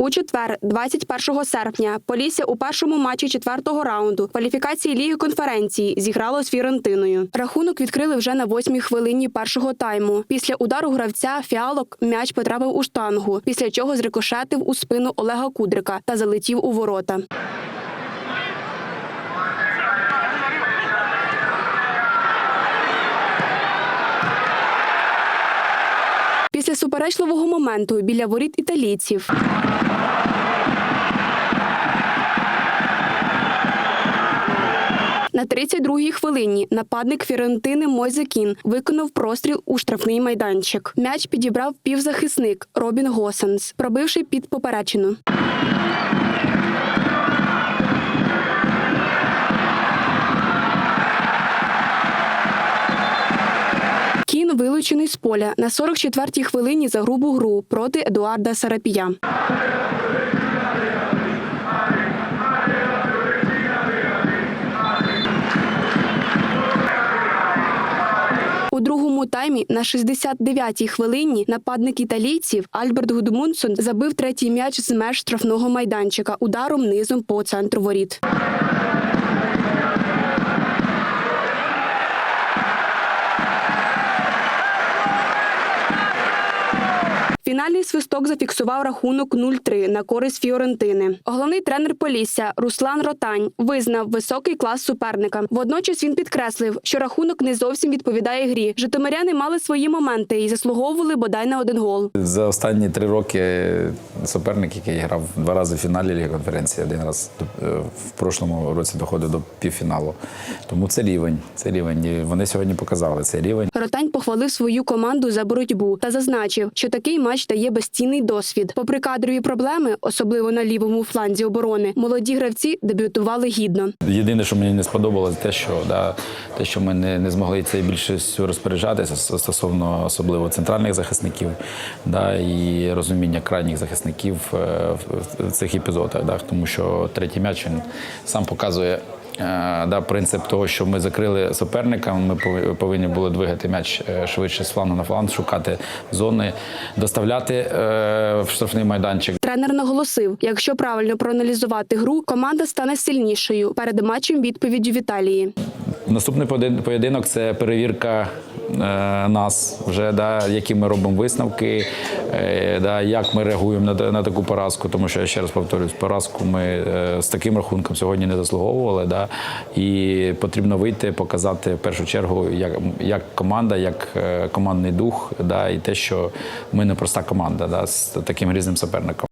У четвер, 21 серпня, Полісся у першому матчі четвертого раунду кваліфікації ліги конференції зіграло з Фірентиною. Рахунок відкрили вже на восьмій хвилині першого тайму. Після удару гравця фіалок м'яч потрапив у штангу, після чого зрикошетив у спину Олега Кудрика та залетів у ворота. Суперечливого моменту біля воріт італійців На 32-й хвилині нападник Фірентини Мойзекін виконав простріл у штрафний майданчик. М'яч підібрав півзахисник Робін Госенс, пробивши під поперечину. Вилучений з поля на 44-й хвилині за грубу гру проти Едуарда Сарапія. У другому таймі на 69-й хвилині нападник італійців Альберт Гудмунсон забив третій м'яч з меж штрафного майданчика ударом низом по центру воріт. Фінальний свисток зафіксував рахунок 0-3 на користь Фіорентини. Головний тренер Полісся Руслан Ротань визнав високий клас суперника. Водночас він підкреслив, що рахунок не зовсім відповідає грі. Житомиряни мали свої моменти і заслуговували бодай на один гол. За останні три роки суперник, який грав два рази в фіналі Ліги конференції, один раз е, в прошлому році доходив до півфіналу. Тому це рівень. Це рівень. І вони сьогодні показали цей рівень. Ротань похвалив свою команду за боротьбу та зазначив, що такий матч дає безцінний досвід. Попри кадрові проблеми, особливо на лівому фланзі оборони, молоді гравці дебютували гідно. Єдине, що мені не сподобалось, те, що да, те, що ми не, не змогли цією більшістю розпоряджатися стосовно особливо центральних захисників, да, і розуміння крайніх захисників е, в, в цих епізодах. Да, тому що третій м'яч він сам показує. Е, Да, принцип того, що ми закрили суперника, ми повинні були двигати м'яч е, швидше з флангу на фланг, шукати зони, доставляти е, в штрафний майданчик. Тренер наголосив, якщо правильно проаналізувати гру, команда стане сильнішою перед матчем відповіддю Віталії. Наступний поєдинок це перевірка нас, вже да, які ми робимо висновки, е, да, як ми реагуємо на, на таку поразку. Тому що я ще раз повторюсь, поразку ми е, з таким рахунком сьогодні не заслуговували. Да, і потрібно вийти, показати в першу чергу, як, як команда, як е, командний дух, да, і те, що ми не проста команда да, з таким різним суперником.